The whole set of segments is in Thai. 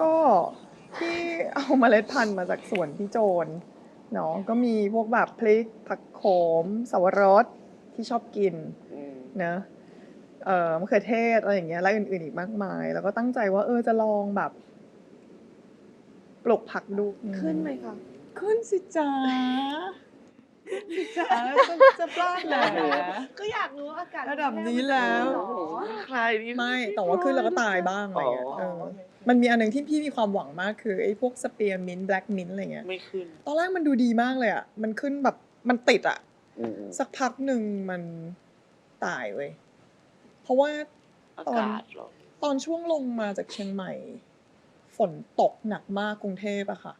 ก็ที่เอาเมล็ดพันธุ์มาจากสวนพี่โจนเนาะก็มีพวกแบบพริกผักโขมสวรสที่ชอบกินเนอะเอ่อมะเขือเทศอะไรอย่างเงี้ยและอื่นๆอีกมากมาย แล้วก็ตั้งใจว่า เออจะลองแบบปลูกผักดูขึ้นไหมคะขึ้นสิจ้า จ้าจะจะพลาดเหรอก็อยากรู้อากาศระดับนี้แล้วหรอใครนี่ ไม่แต่ว่าขึ้นแล้วก็ตายบ้างอะไรเงี้ยอ๋อ เออมันมีอันหนึ่งที่พี่มีความหวังมากคือไอ้พวกสเปียร์มินต์แบล็กมินต์อะไรเงี้ย ไม่ขึ้นตอนแรกมันดูดีมากเลยอะ มันขึ้นแบบมันติดอะ อืมสักพักหนึ่งมันตายเว้ย เพราะว่าอากาศเหรอตอนช่วงลงมาจากเชียงใหม่ ฝนตกหนักมากกรุงเทพอะค่ะ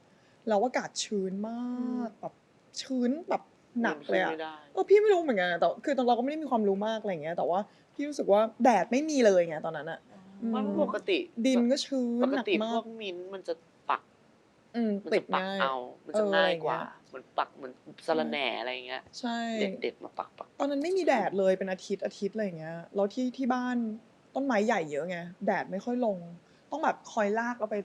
แล้วอากาศชื้นมากแบบชื้นแบบ หนักเลยอะไม่ได้เออพี่ไม่รู้เหมือนกันอะแต่คือตอนเราก็ไม่ได้มีความรู้มากอะไรเงี้ย แต่ว่าพี่รู้สึกว่าแดดไม่มีเลยไงตอนนั้นอะมันปกติ ดินก็ชื้นปกหนักติพมาวกกมิ้นท์มันจะปักอืมมันติจะดปักง่ายเอา มันจะเออง่ายอะไรกว่าเงี้ยเหมือนปักเหมือนสะระแหน่อะไรอย่างเงี้ยใช่เด็ดเด็ดมาปักปักตอนนั้นไม่มีแดดเลยเป็นอาทิตย์อาทิตย์อะไรอย่างเงี้ยแล้วที่ที่บ้านต้นไม้ใหญ่เยอะไงแดดไม่ค่อยลง ต้องแบบคอยลากเอาไป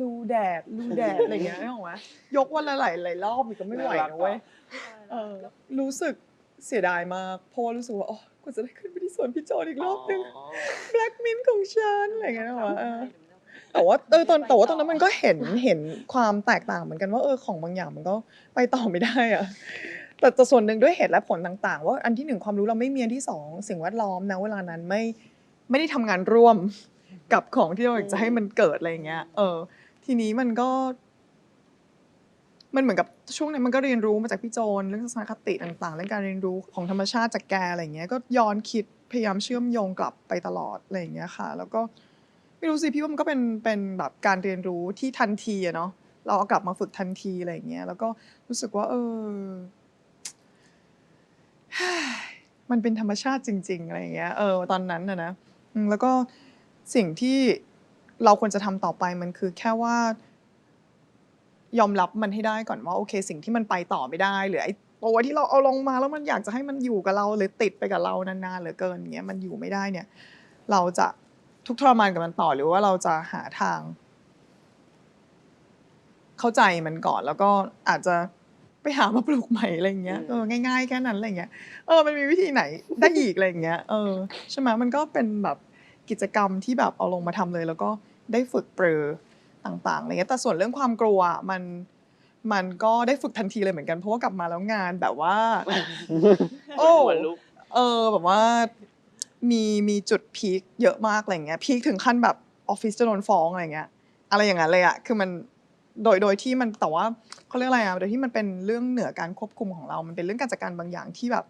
ลูแดดลูแดดอะไรอย่างเงี้ยไม่หรอกไหมยกวันละหลายหลายรอบอีกก็ไม่ไหวนะเว้ย เออรู้สึกเสียดายมากเพราะว่ารู้สึกว่าอ๋อกว่าจะได้ขึ้นไปที่สวนพี่โจนอีกรอบนึงอ๋อแบล็กมินของฉันอะไรอย่างเงี้ยนะวะเออแต่ว่าเออตอนแต่ว่าตอนนั้นมันก็เห็นเห็นความแตกต่างเหมือนกันว่าเออของบางอย่างมันก็ไปต่อไม่ได้อะแต่แต่ส่วนหนึ่งด้วยเหตุและผลต่างๆ ว่าอันที่หนึ่งความรู้เราไม่มีอันที่สองสิ่งแวดล้อมนะเวลานั้นไม่ไม่ได้ทำงานร่วมกับของที่เราอยากจะให้มันเกิดอะไรอย่างเงี้ยเออทีนี้มันก็ มันเหมือนกับช่วงนั้นมันก็เรียนรู้มาจากพี่โจนเรื่องทัศนคติต่างๆเรื่องการเรียนรู้ของธรรมชาติจากแกอะไรเงี้ยก็ย้อนคิดพยายามเชื่อมโยงกลับไปตลอดอะไรเงี้ยค่ะ แล้วก็ไม่รู้สิพี่ว่ามันก็เป็นเป็นแบบการเรียนรู้ที่ทันทีอะเนาะเราเอากลับมาฝึกทันทีอะไรเงี้ยแล้วก็รู้สึกว่า เออ มันเป็นธรรมชาติจริง ๆอะไรเงี้ยเออตอนนั้นนะนะแล้วก็สิ่งที่เราควรจะทำต่อไปมันคือแค่ว่า ยอมรับมันให้ได้ก่อนว่าโอเค สิ่งที่มันไปต่อไม่ได้หรือไอ้ตัวที่เราเอาลงมาแล้วมันอยากจะให้มันอยู่กับเราหรือติดไปกับเรานานๆเหลือเกินอย่างเงี้ยมันอยู่ไม่ได้เนี่ย เราจะทุกข์ทรมานกับมันต่อหรือว่าเราจะหาทาง เข้าใจมันก่อนแล้วก็อาจจะไปหามาปลูกใหม่อะไรอย่างเงี้ยเออง่ายๆแค่นั้นอะไรอย่างเงี้ยเออมันมีวิธีไหนได้อีกอะไรอย่างเงี้ยเออใช่ไหมมันก็เป็นแบบกิจกรรมที่แบบเอาลงมาทำเลย แล้วก็ได้ฝึกเปรอ ต่างๆอะไรเงี้ยแต่ส่วนเรื่องความกลัวมันมันก็ได้ฝึกทันทีเลยเหมือนกันเพราะว่ากลับมาแล้วงานแบบว่า โอ้หัวลุกเออแบบว่ามีมีจุดพีคเยอะมากอะไรเงี้ยพีคถึงขั้นแบบออฟฟิศจะโดนฟ้องอะไรเงี้ย อะไรอย่างนั้นเลยอะคือมันโดยโดยที่มันแต่ว่าเขาเรียกอะไรอะโดยที่มันเป็นเรื่องเหนือการควบคุมของเรา มันเป็นเรื่องการจัดการบางอย่างที่แบบ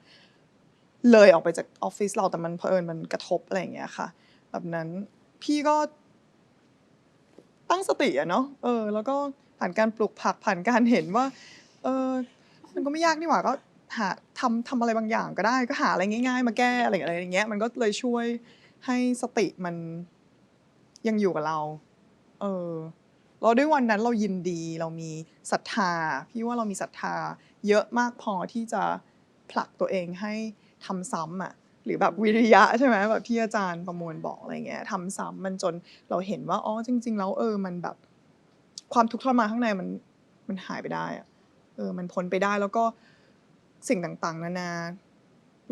เลยออกไปจากออฟฟิศเราแต่มันเผอิญมันกระทบอะไรอย่างเงี้ยค่ะ แบบนั้นพี่ก็ ตั้งสติอะเนาะเออ แล้วก็ผ่านการปลูกผักผ่านการเห็นว่า เออมันก็ไม่ยากนี่หว่าก็หาทำทำอะไรบางอย่างก็ได้ ก็หาอะไรง่าย ๆ มาแก้อะไรอะไรอย่างเงี้ย มันก็เลยช่วยให้สติมันยังอยู่กับเรา เออเราด้วยวันนั้นเรายินดีเรามีศรัทธา พี่ว่าเรามีศรัทธา เยอะมากพอที่จะผลักตัวเองให้ทำซ้ำอะ หรือแบบวิริยะใช่ไหมแบบที่อาจารย์ประมวลบอกอะไรเงี้ยทำซ้ำมันจนเราเห็นว่าอ๋อจริง ๆ แล้วเออมันแบบ ความทุกข์ทรมานข้างในมันมันหายไปได้อะเออ มันพ้นไปได้แล้วก็สิ่งต่างๆ นานา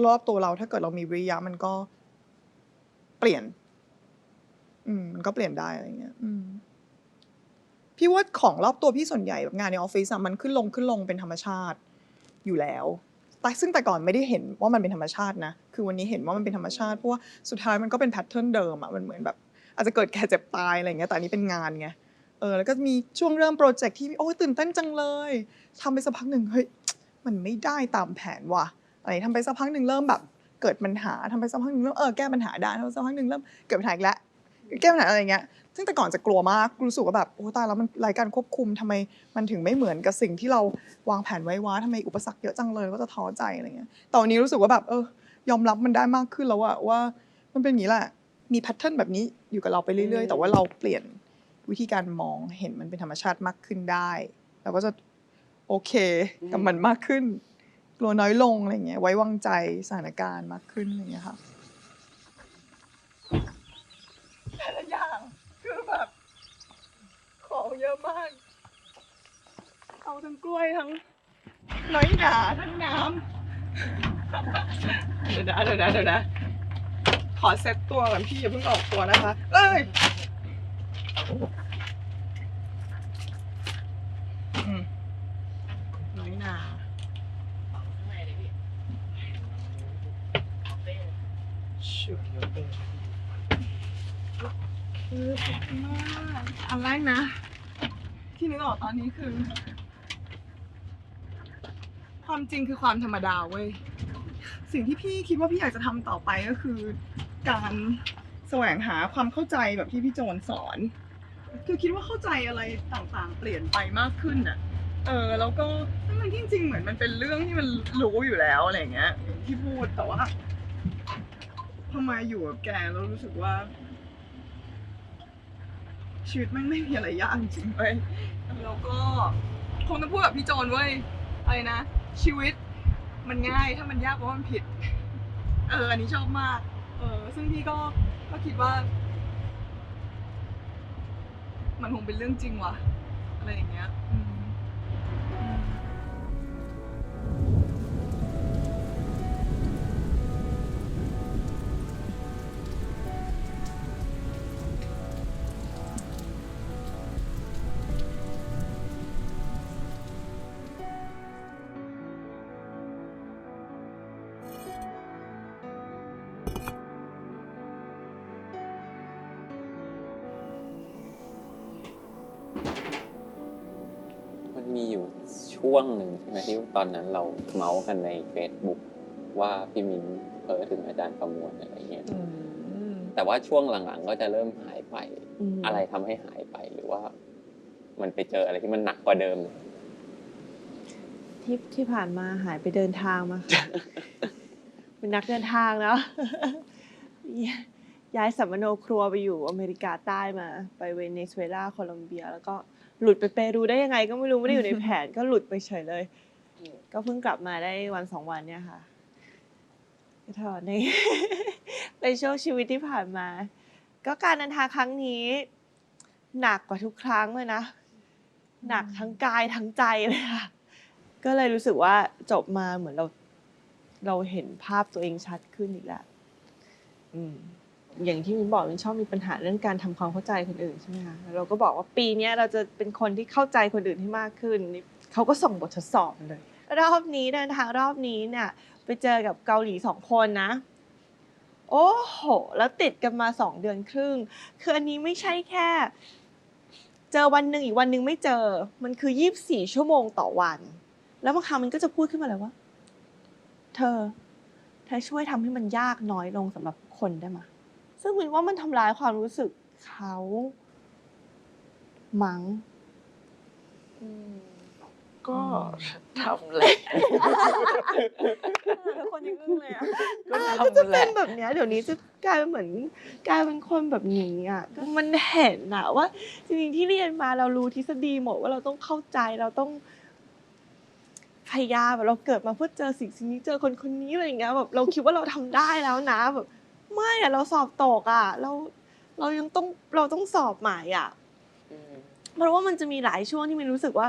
รอบตัวเราถ้าเกิดเรามีวิริยะมันก็เปลี่ยน อืม มันก็เปลี่ยนได้อะไรเงี้ย อืมพี่ว่าของรอบตัวพี่ส่วนใหญ่แบบงานในออฟฟิศอะมันขึ้นลงขึ้นลงเป็นธรรมชาติอยู่แล้ว แต่ซึ่งแต่ก่อนไม่ได้เห็นว่ามันเป็นธรรมชาตินะ คือวันนี้เห็นว่ามันเป็นธรรมชาติเพราะว่าสุดท้ายมันก็เป็นแพทเทิร์นเดิมอะมันเหมือนแบบ อาจจะเกิดแก่เจ็บตายอะไรอย่างเงี้ยแต่อันนี้เป็นงานไงเออแล้วก็มีช่วงเริ่มโปรเจกต์ที่โอ้ยตื่นเต้นจังเลยทำไปสักพักหนึ่งเฮ้ยมันไม่ได้ตามแผนว่ะอะไรทำไปสักพักหนึ่งเริ่มแบบเกิดปัญหาทำไปสักพักหนึ่งเริ่มเออแก้ปัญหาได้ทำไปสักพักหนึ่งเริ่มเกิดปัญหาอีกแล้วแก้ปัญหาอะไรอย่างเงี้ย ซึ่งแต่ก่อนจะกลัวมากรู้สึกว่าแบบโอ้ตายแล้วมันรายการควบคุมทำไมมันถึงไม่เหมือนกับสิ่งที่เราวางแผนไว้ว่าทำไมอุปสรรคเยอะจังเลยก็จะท้อใจอะไรเงี้ยต่วันนี้รู้สึกว่าแบบเออยอมรับมันได้มากขึ้นแล้วอะว่ามันเป็นอย่างนี้แหละมีแพทเทิร์นแบบนี้อยู่กับเราไปเรื่อยๆ แต่ว่าเราเปลี่ยนวิธีการมองเห็นมันเป็นธรรมชาติมากขึ้นได้เราก็จะโอเคกับมันมากขึ้นกลัวน้อยลงอะไรเงี้ยไว้วางใจสถานการณ์มากขึ้นอะไรเงี้ยค่ะ แต่ละอางคือแบบทั้งกล้วยทั้งน้อยหนาทั้งน้ำเดี๋ยวนะเดี๋ยวนะเดี๋ยวนะ ขอเซ็ตตัวก่อนพี่อย่าเพิ่งออกตัวนะคะ เอ้ยน้อยหนาชุดเออขอบคุณมากอันแรกนะ ที่นึกออกตอนนี้คือ ความจริงคือความธรรมดาเว้ย สิ่งที่พี่คิดว่าพี่อยากจะทำต่อไปก็คือ การแสวงหาความเข้าใจแบบที่พี่โจนสอน คือคิดว่าเข้าใจอะไรต่างๆ เปลี่ยนไปมากขึ้นน่ะ เออแล้วก็ทั้งมันจริงๆเหมือนมันเป็นเรื่องที่มันรู้อยู่แล้วอะไรอย่างเงี้ยอย่างที่พูดแต่ว่าพอมาอยู่กับแกแล้วรู้สึกว่า ชีวิตมันไม่มีอะไรยากจริงเว้ยแล้วก็คงต้องพูดแบบพี่โจนเว้ยอะไรนะ ชีวิตมันง่ายถ้ามันยากเพราะมันผิด เอออันนี้ชอบมาก เออ ซึ่งพี่ก็ก็คิดว่า มันคงเป็นเรื่องจริงว่ะอะไรอย่างเงี้ย อืม ช่วงหนึ่งใช่ไหมที่ตอนนั้นเราเมาส์กันใน Facebook ว่าพี่มิ้นเพ้อถึงอาจารย์ประมวลอะไรเงี้ยแต่ว่าช่วงหลังๆ ก็จะเริ่มหายไป อะไรทำให้หายไปหรือว่า มันไปเจออะไรที่มันหนักกว่าเดิม ที่ที่ผ่านมาหายไปเดินทางมาค่ะเป็นนักเดินทางเนาะย้ายสัมมโนครัวไปอยู่อเมริกาใต้มา ไปเวเนซุเอลาโคลอมเบีย แล้วก็ หลุดไปเปรูได้ยังไงก็ไม่รู้ไม่ได้อยู่ในแผน ก็หลุดไปเฉยเลย ก็เพิ่งกลับมาได้วันสองวันเนี่ยค่ะก็เถอะในในช่วงชีวิตที่ผ่านมา ก็การเดินทางครั้งนี้ หนักกว่าทุกครั้งเลยนะ หนักทั้งกายทั้งใจเลยค่ะ ก็เลยรู้สึกว่าจบมาเหมือนเรา เราเห็นภาพตัวเองชัดขึ้นอีกแล้วอืม อย่างที่มินบอกมินชอบมีปัญหาเรื่องการทำความเข้าใจคนอื่นใช่ไหมคะเราก็บอกว่าปีนี้เราจะเป็นคนที่เข้าใจคนอื่นให้มากขึ้นนี่เขาก็ส่งบททดสอบเลย รอบนี้เดินทางรอบนี้เนี่ยไปเจอกับเกาหลีสองคนนะ โอ้โห แล้วติดกันมาสองเดือนครึ่ง คืออันนี้ไม่ใช่แค่ เจอวันหนึ่งอีกวันหนึ่งไม่เจอ มันคือยี่บสี่ชั่วโมงต่อวัน แล้วบางครั้งมันก็จะพูดขึ้นมาเลยว่า เธอ เธอช่วยทำให้มันยากน้อยลงสำหรับคนได้ไหม ซึ่งมินว่ามันทำลายความรู้สึกเขามัง้งก็ทำแหละทุกคนยังอึ้งเลยอะก็อ่าทำก็จะแหเป็ละนแบบเนี้ยเดี๋ยวนี้จะกลายเป็นเหมือนกลายเป็นคนแบบนี้อะมันเห็นอะว่าจริงๆที่เรียนมาเรารู้ทฤษฎีหมดว่าเราต้องเข้าใจเราต้องพยายามแบบเราเกิดมาเพื่อเจอสิ่งสิ่งนี้เจอคนคนนี้อะไรอย่างเงี้ยแบบเราคิดว่าเราทำได้แล้วนะแบบ ไม่อะเราสอบตกอะเราเรายังต้องเราต้องสอบใหม่อะอืมเพราะว่ามันจะมีหลายช่วงที่มินรู้สึกว่า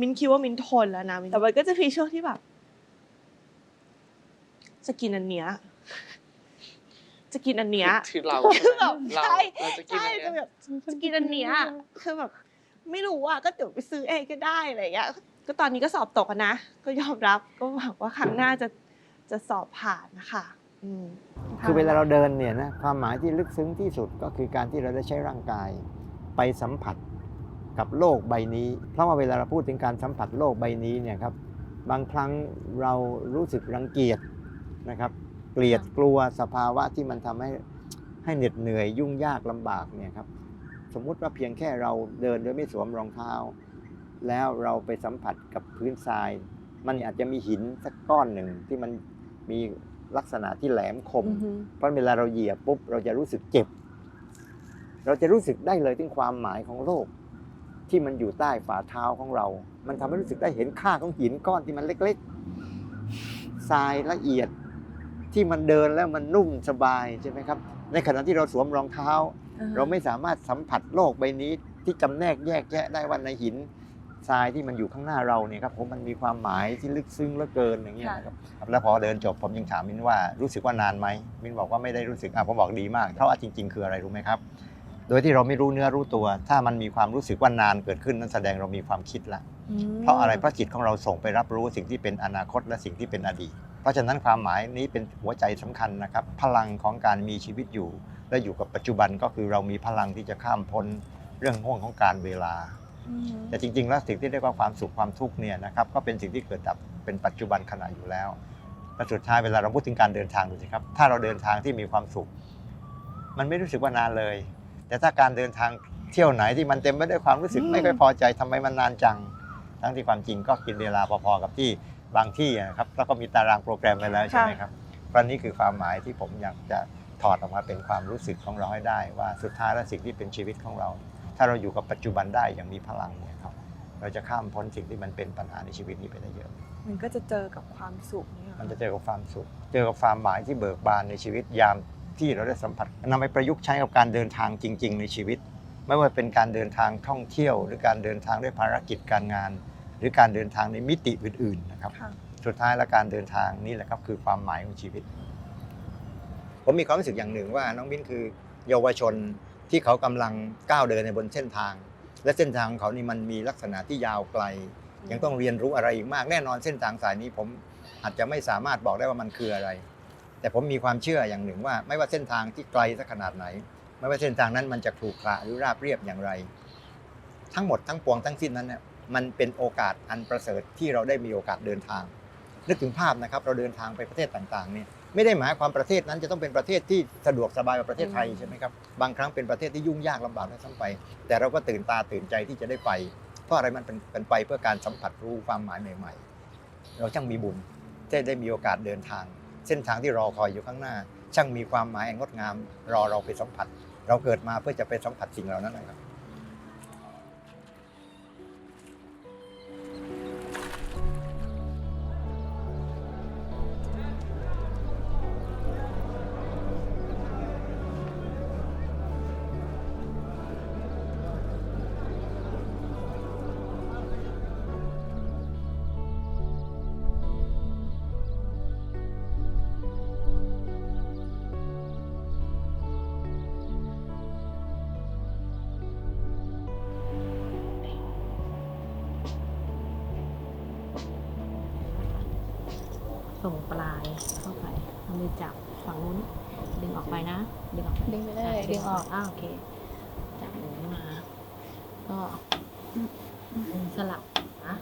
มินคิดว่ามินทนแล้วนะแต่มันก็จะมีช่วงที่แบบจะกินอันเนี้ยจะกินอันเนี้ยคือเราคือแบบเราใช่เราจะกินใช่อันจะเนี้ยแบบจะกินอันเนี้ยคือแบบ ไม่รู้อะก็เดี๋ยวไปซื้อเองก็ได้อะไรอย่างเงี้ยก็ตอนนี้ก็สอบตกอะนะ ก็ยอมรับก็หวังว่าครั้งหน้าจะจะสอบผ่านนะคะอืม คือเวลาเราเดินเนี่ยนะความหมายที่ลึกซึ้งที่สุดก็คือการที่เราได้ใช้ร่างกาย ไปสัมผัสกับโลกใบนี้ เพราะว่าเวลาเราพูดถึงการสัมผัสโลกใบนี้เนี่ยครับบางครั้งเรารู้สึกรังเกียจนะครับเกลียดกลัวสภาวะที่มันทำให้ให้เหน็ดเหนื่อยยุ่งยากลำบากเนี่ยครับสมมุติว่าเพียงแค่เราเดินโดยไม่สวมรองเท้า แล้วเราไปสัมผัสกับพื้นทราย มันอาจจะมีหินสักก้อนหนึ่งที่มันมี ลักษณะที่แหลมคมอือฮึเพราะเวลาเราเหยียบปุ๊บเราจะรู้สึกเจ็บ เราจะรู้สึกได้เลยถึงความหมายของโลก ที่มันอยู่ใต้ฝ่าเท้าของเรา มันทำให้รู้สึกได้เห็นค่าของหินก้อนที่มันเล็กๆทรายละเอียดที่มันเดินแล้วมันนุ่มสบายใช่ไหมครับ ในขณะที่เราสวมรองเท้า เราไม่สามารถสัมผัสโลกใบนี้ที่จำแนกแยกแยะได้ว่าในหิน ทรายที่มันอยู่ข้างหน้าเราเนี่ยครับผมมันมีความหมายที่ลึกซึ้งเหลือเกินอย่างเงี้ยนะครับครับแล้วพอเดินจบผมยังถามมินว่ารู้สึกว่านานไหมมินบอกว่าไม่ได้รู้สึกอะผมบอกดีมากเพราะว่าจริง ๆ คืออะไรรู้ไหมครับ โดยที่เราไม่รู้เนื้อรู้ตัว ถ้ามันมีความรู้สึกว่านานเกิดขึ้นนั่นแสดงเรามีความคิดละ เพราะอะไรเพราะจิตของเราส่งไปรับรู้สิ่งที่เป็นอนาคตและสิ่งที่เป็นอดีต เพราะฉะนั้นความหมายนี้เป็นหัวใจสำคัญนะครับพลังของการมีชีวิตอยู่ และอยู่กับปัจจุบันก็คือเรามีพลังที่จะข้ามพ้นเรื่องห่วงของการเวลา แต่จริงๆ แล้วสิ่งที่เรียกว่าความสุขความทุกข์เนี่ยนะครับก็เป็นสิ่งที่เกิดดับเป็นปัจจุบันขณะอยู่แล้วและสุดท้ายเวลาเราพูดถึงการเดินทางดูสิครับ ถ้าเราเดินทางที่มีความสุข มันไม่รู้สึกว่านานเลย แต่ถ้าการเดินทางเที่ยวไหนที่มันเต็มไปด้วยความรู้สึกอืมไม่ค่อยพอใจทำไมมันนานจัง ทั้งที่ความจริงก็กินเวลาพอๆกับที่บางที่นะครับแล้วก็มีตารางโปรแกรมไว้แล้วใช่ไหมครับเพราะนี่คือความหมายที่ผมอยากจะถอดออกมาเป็นความรู้สึกของเราให้ได้ ว่าสุดท้ายแล้วสิ่งที่เป็นชีวิตของเรา ถ้าเราอยู่กับปัจจุบันได้อย่างมีพลังเนี่ยครับเราจะข้ามพ้นสิ่งที่มันเป็นปัญหาในชีวิตนี้ไปได้เยอะ มันก็จะเจอกับความสุขเนี่ยมันจะเจอกับความสุข เจอกับความหมายที่เบิกบานในชีวิตยามที่เราได้สัมผัสนำไปประยุกต์ใช้กับการเดินทางจริง ๆ ในชีวิต ไม่ว่าเป็นการเดินทางท่องเที่ยว หรือการเดินทางด้วยภารกิจการงาน หรือการเดินทางในมิติอื่นๆนะครับค่ะสุดท้ายแล้วการเดินทางนี่แหละครับคือความหมายของชีวิต ผมมีความรู้สึกอย่างหนึ่งว่าน้องมิ้นคือเยาวชน ที่เขากำลังก้าวเดินในบนเส้นทาง และเส้นทางของเขานี่มันมีลักษณะที่ยาวไกล ยังต้องเรียนรู้อะไรอีกมากแน่นอนเส้นทางสายนี้ผมอาจจะไม่สามารถบอกได้ว่ามันคืออะไร แต่ผมมีความเชื่ออย่างหนึ่งว่า ไม่ว่าเส้นทางที่ไกลสักขนาดไหน ไม่ว่าเส้นทางนั้นมันจะขรุขระหรือราบเรียบอย่างไร ทั้งหมดทั้งปวงทั้งสิ้นนั้นเนี่ยมันเป็นโอกาสอันประเสริฐที่เราได้มีโอกาสเดินทางนึกถึงภาพนะครับ เราเดินทางไปประเทศต่างๆเนี่ย ไม่ได้หมายความประเทศนั้นจะต้องเป็นประเทศที่สะดวกสบายกว่าประเทศไทยใช่ไหมครับบางครั้งเป็นประเทศที่ยุ่งยากลำบากด้วยซ้ำไป แต่เราก็ตื่นตาตื่นใจที่จะได้ไป เพราะอะไรมันเป็นเป็นไปเพื่อการสัมผัสรู้ความหมายใหม่ๆ เราช่างมีบุญที่ได้มีโอกาสเดินทาง เส้นทางที่รอคอยอยู่ข้างหน้า ช่างมีความหมายอันงดงาม รอเราไปสัมผัส เราเกิดมาเพื่อจะไปสัมผัสสิ่งเหล่านั้นนะครับ ส่งปลายเข้าไปเอามือจับฝั่งนู้น ดึงออกไปนะ ดึงออกดึงไปเลยใช่ดึงออกอ้าวโอเค จับอย่างนี้มา ก็สลับนะ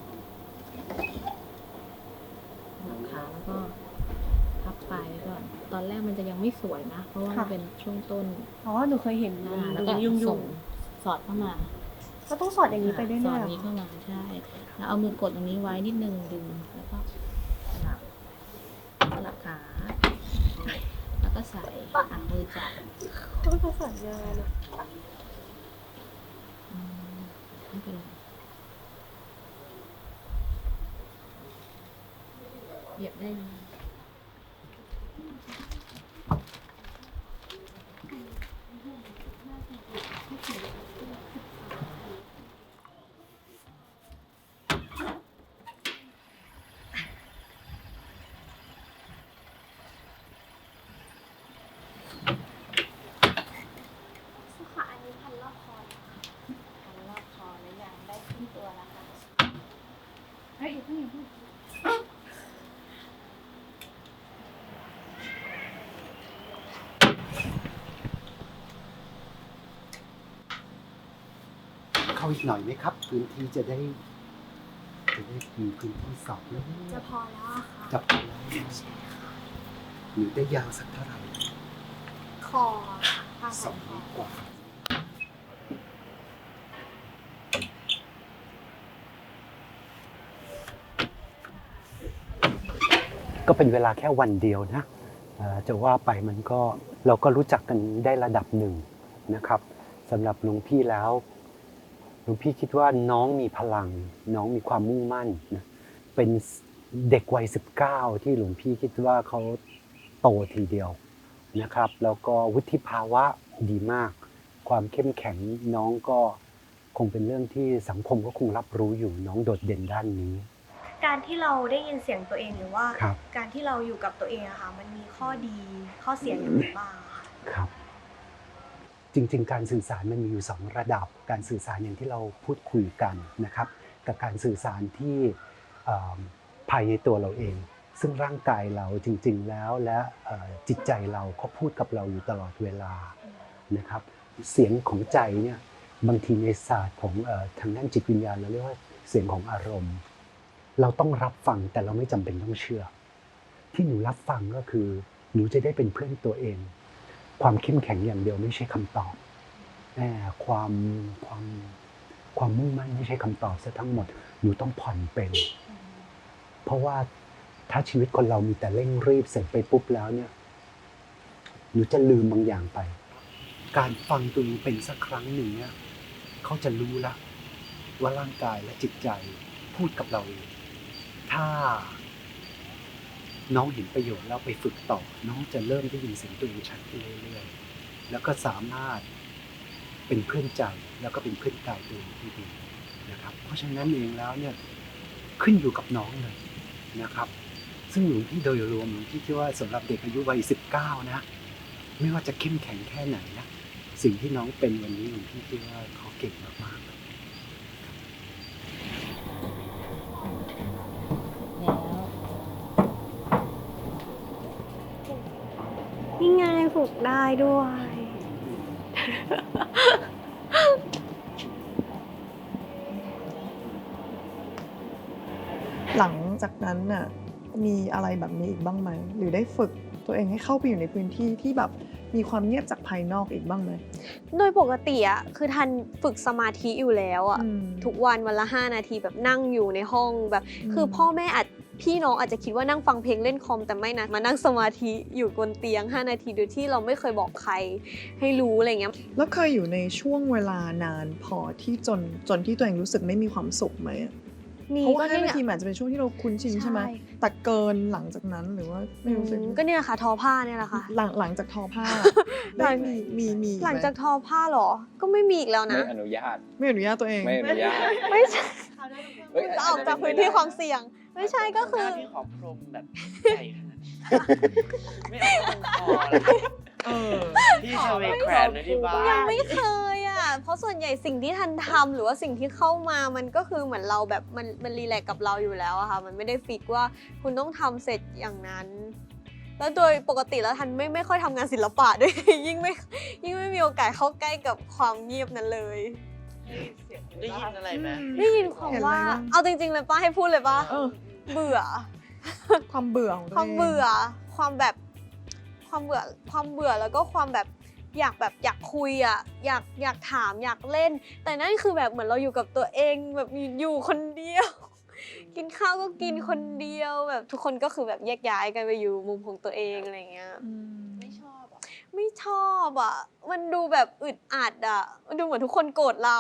สลับขาแล้วก็พับปลายไว้ก่อนตอนแรกมันจะยังไม่สวยนะ เพราะว่ามันค่ะเป็นช่วงต้น อ๋อ หนูเคยเห็นอ่ามันแล้วดูก็ยุ่งส่ยุ่งงสอดเข้ามาก็ต้องสอดอย่างนี้ไปเรื่สออดยๆเหรอนี้เข้ามาใช่ แล้วเอามือกดตรงนี้ไว้นิดนึงดึงแล้วก็สลับสลับขา แล้วก็ใส่หางมือจับเขาภาษายานะอืมไม่เป็นไรเหยียบได้เลย ค่ะอันนี้พันรอบคอนะคะพันรอบคอแล้วยังได้ขึ้นตัวแล้วค่ะเฮ้ยอย่าเพิ่งอย่าเพิ่ง เข้า อีกหน่อยไหมครับ พื้นที่จะได้จะได้มีพื้นที่สอบแล้วจะพอแล้วอะค่ะจับแล้วหรือได้ยาวสักเท่าไหร่คอค่ะสองคเมอตรกว่าก็เป็นเวลาแค่วันเดียวนะเอ่อจะว่าไปมันก็เราก็รู้จักกันได้ระดับหนึ่งนะครับสำหรับหลวงพี่แล้ว หลวงพี่คิดว่าน้องมีพลัง น้องมีความมุ่งมั่นนะเป็นเด็กวัย 19 ที่หลวงพี่คิดว่าเขาโตทีเดียวนะครับ แล้วก็วุฒิภาวะดีมาก ความเข้มแข็งน้องก็คงเป็นเรื่องที่สังคมก็คงรับรู้อยู่น้องโดดเด่นด้านนี้ การที่เราได้ยินเสียงตัวเองหรือว่า ครับ การที่เราอยู่กับตัวเองอะค่ะมันมีข้อดีข้อเสียอย่างไรบ้างอะค่ะครับ จริง ๆ การสื่อสารมันมีอยู่สองระดับ การสื่อสารอย่างที่เราพูดคุยกันนะครับ กับการสื่อสารที่ภายในตัวเราเอง ซึ่งร่างกายเราจริง ๆ แล้วและจิตใจเราเขาพูดกับเราอยู่ตลอดเวลานะครับ เสียงของใจเนี่ยบางทีในศาสตร์ของทางด้านจิตวิญญาณเราเรียกว่าเสียงของอารมณ์ เราต้องรับฟังแต่เราไม่จำเป็นต้องเชื่อ ที่หนูรับฟังก็คือหนูจะได้เป็นเพื่อนตัวเอง ความเข้มแข็งอย่างเดียวไม่ใช่คำตอบแต่ความความความมุ่งมั่นไม่ใช่คำตอบซะทั้งหมดหนูต้องผ่อนเป็น เพราะว่าถ้าชีวิตคนเรามีแต่เร่งรีบเสร็จไปปุ๊บแล้วเนี่ยหนูจะลืมบางอย่างไป การฟังตัวเองเป็นสักครั้งหนึ่งเนี่ยเขาจะรู้ละว่าร่างกายและจิตใจพูดกับเราเองถ้า น้องเห็นประโยชน์แล้วไปฝึกต่อ น้องจะเริ่มได้ยินเสียงตัวเองชัดขึ้นเรื่อยๆ แล้วก็สามารถเป็นเพื่อนใจแล้วก็เป็นเพื่อนกายตัวเองที่ดีนะครับ เพราะฉะนั้นเองแล้วเนี่ยขึ้นอยู่กับน้องเลยนะครับ ซึ่งหลวงพี่โดยรวมหลวงพี่คิดว่าสำหรับเด็กอายุวัยสิบเก้านะ ไม่ว่าจะเข้มแข็งแค่ไหนนะสิ่งที่น้องเป็นวันนี้หลวงพี่คิดว่าเขาเก่งมากๆ แล้ว นี่ไง ฝึกได้ด้วย หลังจากนั้นน่ะมีอะไรแบบนี้อีกบ้างไหม หรือได้ฝึกตัวเองให้เข้าไปอยู่ในพื้นที่ที่แบบมีความเงียบจากภายนอกอีกบ้างไหม โดยปกติอะคือทันฝึกสมาธิอยู่แล้วอะอืมทุกวันวันละ 5 นาทีแบบนั่งอยู่ในห้องแบบอืมคือพ่อแม่อาจ พี่น้องอาจจะคิดว่านั่งฟังเพลงเล่นคอมแต่ไม่นะ มานั่งสมาธิอยู่บนเตียง 5 นาทีโดยที่เราไม่เคยบอกใครให้รู้อะไรเงี้ยแล้วเคยอยู่ในช่วงเวลานานพอที่จนจนที่ตัวเองรู้สึกไม่มีความสุขไหมอะมีเพราะว่าก็ห้าเนี่ยนาทีมันอาจจะเป็นช่วงที่เราคุ้นชินใช่ไหมใช่แต่เกินหลังจากนั้นหรือว่าไม่รู้สึกอืมก็เนี่ยค่ะทอผ้าเนี่ยแหละค่ะ หลังหลังจากทอผ้าหลัได้งมีมีมีไมหลังจากทอผ้าเหรอ ก็ไม่มีอีกแล้วไม่นะอนุญาต ไม่อนุญาตตัวเอง ไม่อนุญาตไม่ใช่เฮ้ยจะออกจากพื้นที่ความเสี่ยง ไม่ใช่ก็คือ หน้าพี่ขอพรมแบบใหญ่ขนาดนี้ไม่เอาตรงคอเลยเออพี่จะไปแขวนไว้ที่บ้ายังนไม่เคยอะ เพราะส่วนใหญ่สิ่งที่ทันทำหรือว่าสิ่งที่เข้ามามันก็คือเหมือนเราแบบมันมันรีแลกซ์กับเราอยู่แล้วอะค่ะ มันไม่ได้ฟิกว่าคุณต้องทำเสร็จอย่างนั้น แล้วโดยปกติแล้วทันไม่ไม่ค่อยทำงานศิลปะด้วย ยิ่งไม่ยิ่งไม่มีโอกาสเข้าใกล้กับความเงียบนั้นเลย ได้ยินอะไรไหมได้ยินความเห็นอะไรว่าบ้างเอาจริงๆเลยป้าให้พูดเลยป้าเออ เบื่อ ความเบื่อของตัวความองเบื่อ ความแบบ ความเบื่อ ความเบื่อแล้วก็ความแบบอยากแบบอยากคุยอะ อยากอยากถามอยากเล่น แต่นั่นคือแบบเหมือนเราอยู่กับตัวเองแบบอยู่คนเดียว กินข้าวก็กินคนเดียวแบบทุกคนก็คือแบบแยกย้ายกันไปอยู่มุมของตัวเองอะไรเงี้ย อืมไม่ชอบอะ ไม่ชอบอะ มันดูแบบอึดอัดอะ มันดูเหมือนทุกคนโกรธเรา